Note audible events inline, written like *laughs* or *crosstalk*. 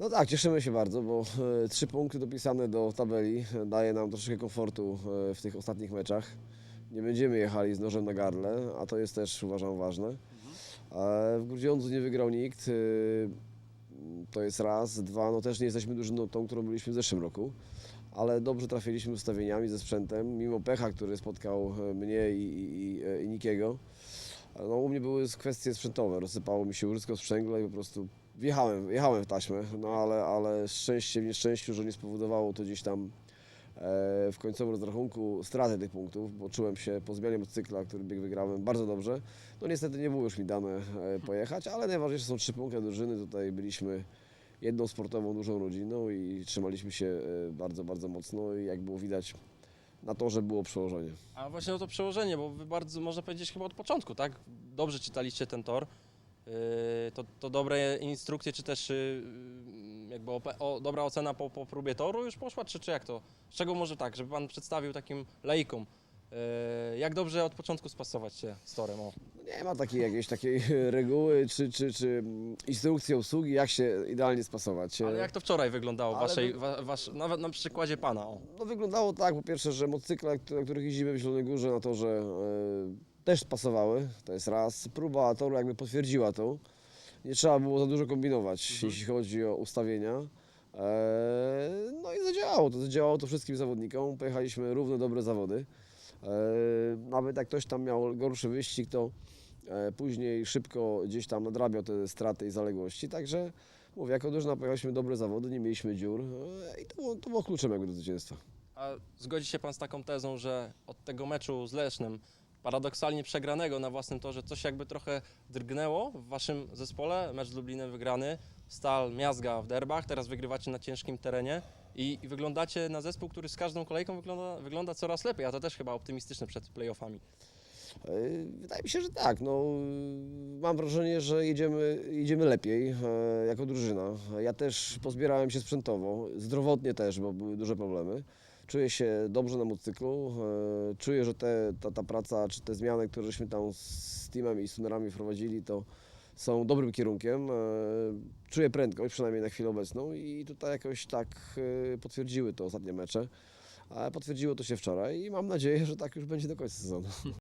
No tak, cieszymy się bardzo, bo e, trzy punkty dopisane do tabeli e, daje nam troszeczkę komfortu e, w tych ostatnich meczach. Nie będziemy jechali z nożem na gardle, a to jest też uważam ważne. W Grudziądzu nie wygrał nikt. To jest raz. Dwa, no też nie jesteśmy drużyną tą, którą byliśmy w zeszłym roku. Ale dobrze trafiliśmy ustawieniami ze sprzętem, mimo pecha, który spotkał mnie i, i, i, Nikiego. No, u mnie były kwestie sprzętowe. Rozsypało mi się łyżko sprzęgła i po prostu wjechałem, wjechałem w taśmę, no ale, ale szczęście w nieszczęściu, że nie spowodowało to gdzieś tam e, w końcowym rozrachunku straty tych punktów, bo czułem się po zmianie motocykla, który bieg wygrałem bardzo dobrze. No niestety nie było już mi dane e, pojechać, ale najważniejsze są trzy punkty drużyny. Tutaj byliśmy jedną sportową dużą rodziną i trzymaliśmy się e, bardzo, bardzo mocno i jak było widać na to, że było przełożenie. A właśnie o to przełożenie, bo wy bardzo, można powiedzieć chyba od początku, tak? Dobrze czytaliście ten tor. Yy, To, to dobre instrukcje, czy też yy, jakby ope- o, dobra ocena po, po próbie toru już poszła, czy, czy jak to? Z czego może tak, żeby Pan przedstawił takim laikom, yy, jak dobrze od początku spasować się z torem? O. Nie ma takiej jakiejś takiej *laughs* reguły czy, czy, czy mm, instrukcji obsługi, jak się idealnie spasować. Ale jak to wczoraj wyglądało, Ale waszej, wy- wa, wasz, nawet na przykładzie Pana? O. No wyglądało tak, po pierwsze, że motocykle, na których jeździmy w Zielonej Górze na torze e, też pasowały, to jest raz. Próba toru jakby potwierdziła to. Nie trzeba było za dużo kombinować, jeśli chodzi o ustawienia. E, no i zadziałało to, zadziałało to wszystkim zawodnikom. Pojechaliśmy równe, dobre zawody. E, nawet jak ktoś tam miał gorszy wyścig, to e, później szybko gdzieś tam nadrabiał te straty i zaległości. Także mówię, jako drużyna pojechaliśmy dobre zawody, nie mieliśmy dziur e, i to było, to było kluczem jakby do zwycięstwa. A zgodzi się Pan z taką tezą, że od tego meczu z Lesznem, paradoksalnie przegranego na własnym torze, coś jakby trochę drgnęło w Waszym zespole? Mecz z Lublinem wygrany, Stal miazga w derbach, teraz wygrywacie na ciężkim terenie i, i wyglądacie na zespół, który z każdą kolejką wygląda, wygląda coraz lepiej, a to też chyba optymistyczne przed playoffami. E, Wydaje mi się, że tak. No, mam wrażenie, że jedziemy, jedziemy lepiej e, jako drużyna. Ja też pozbierałem się sprzętowo, zdrowotnie też, bo były duże problemy. Czuję się dobrze na motocyklu. e, Czuję, że te, ta, ta praca, czy te zmiany, które żeśmy tam z teamem i z tunerami wprowadzili, to są dobrym kierunkiem. Czuję prędkość, przynajmniej na chwilę obecną i tutaj jakoś tak potwierdziły to ostatnie mecze. Potwierdziło to się wczoraj i mam nadzieję, że tak już będzie do końca sezonu.